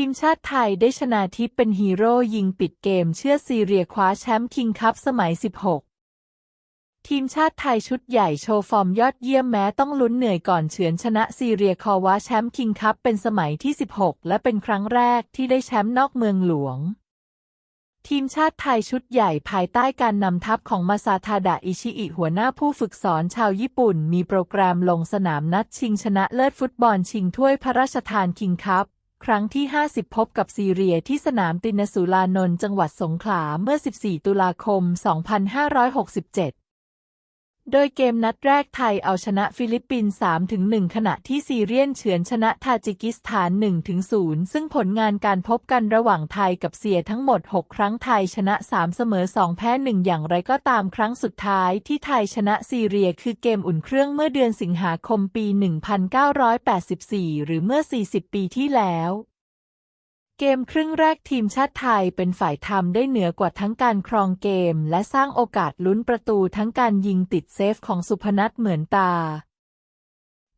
ทีมชาติไทยได้ชนะทิพเป็นฮีโร่ยิงปิดเกมเชื่อซีเรียคว้าแชมป์คิงคัพสมัย 16 ทีมชาติไทยชุดใหญ่โชว์ฟอร์มยอดเยี่ยมแม้ต้องลุ้นเหนื่อยก่อนเฉือนชนะซีเรียคอว้าแชมป์คิงคัพเป็นสมัยที่ 16 และเป็นครั้งแรกที่ได้แชมป์นอกเมืองหลวง ทีมชาติไทยชุดใหญ่ภายใต้การนำทัพของมาซาทาดะอิชิอิหัวหน้าผู้ฝึกสอนชาวญี่ปุ่น มีโปรแกรมลงสนามนัดชิงชนะเลิศฟุตบอลชิงถ้วยพระราชทานคิงคัพ ครั้งที่ 50 พบกับซีเรียที่สนามตินสุลานนท์จังหวัดสงขลาเมื่อ 14 ตุลาคม 2567 โดยเกมนัดแรกไทยเอาชนะฟิลิปปินส์3-1 ขณะที่ซีเรียนเฉือนชนะทาจิกิสถาน 1-0 ซึ่งผลงานการพบกันระหว่างไทยกับเซียทั้งหมด 6 ครั้งไทยชนะ 3 เสมอ 2 แพ้ 1 อย่างไรก็ตามครั้งสุดท้ายที่ไทยชนะซีเรียคือเกมอุ่นเครื่องเมื่อเดือนสิงหาคมปี 1984 หรือเมื่อ 40 ปีที่แล้ว เกมครึ่งแรกทีมชาติไทยเป็นฝ่ายทำได้เหนือกว่าทั้งการครองเกม และสร้างโอกาสลุ้นประตูทั้งการยิงติดเซฟของสุพนัทเหมือนตา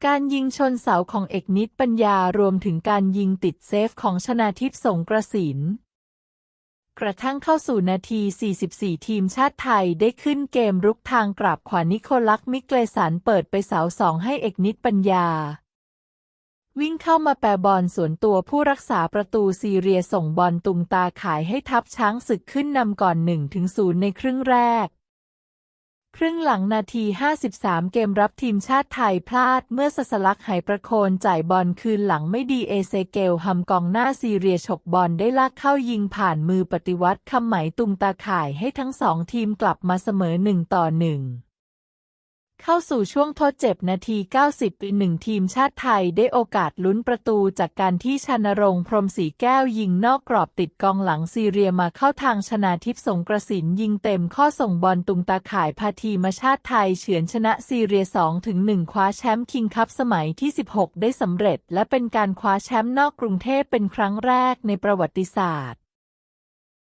การยิงชนเสาของเอกนิตปัญญารวมถึงการยิงติดเซฟของชนาทิพย์สงกระสิน กระทั่งเข้าสู่นาที 44 ทีมชาติไทยได้ขึ้นเกมรุกทางกราบขวานิโคลักมิเกลสันเปิดไปเสาสองให้เอกนิตปัญญา วิ่งเข้ามาแปรบอลสวนตัวผู้รักษาประตูซีเรียส่งบอลตุงตาขายให้ทัพช้างศึกขึ้นนำก่อน1ถึง0ในครึ่งแรก ครึ่งหลังนาที 53 เกมรับทีมชาติไทยพลาดเมื่อสสลักไหประโคนจ่ายบอลคืนหลังไม่ดีเอเซเกลฮัมกองหน้าซีเรียฉกบอลได้ลากเข้ายิงผ่านมือปฏิวัติคำไหมตุงตาข่ายให้ทั้งสองทีมกลับมาเสมอ1ต่อ1 เข้าสู่ช่วงทดเจ็บนาที 90ปีหนึ่งทีมชาติไทยได้โอกาสลุ้นประตูจากการที่ชนรงค์พรมศรีแก้วยิงนอกกรอบติดกองหลังซีเรียมาเข้าทางชนาทิพย์สงกระสินยิงเต็มข้อส่งบอลตุงตาข่ายพาทีมชาติไทยเฉือนชนะซีเรีย2ถึง1คว้าแชมป์คิงคัพสมัยที่ 16 ได้สำเร็จ และเป็นการคว้าแชมป์นอกกรุงเทพเป็นครั้งแรกในประวัติศาสตร์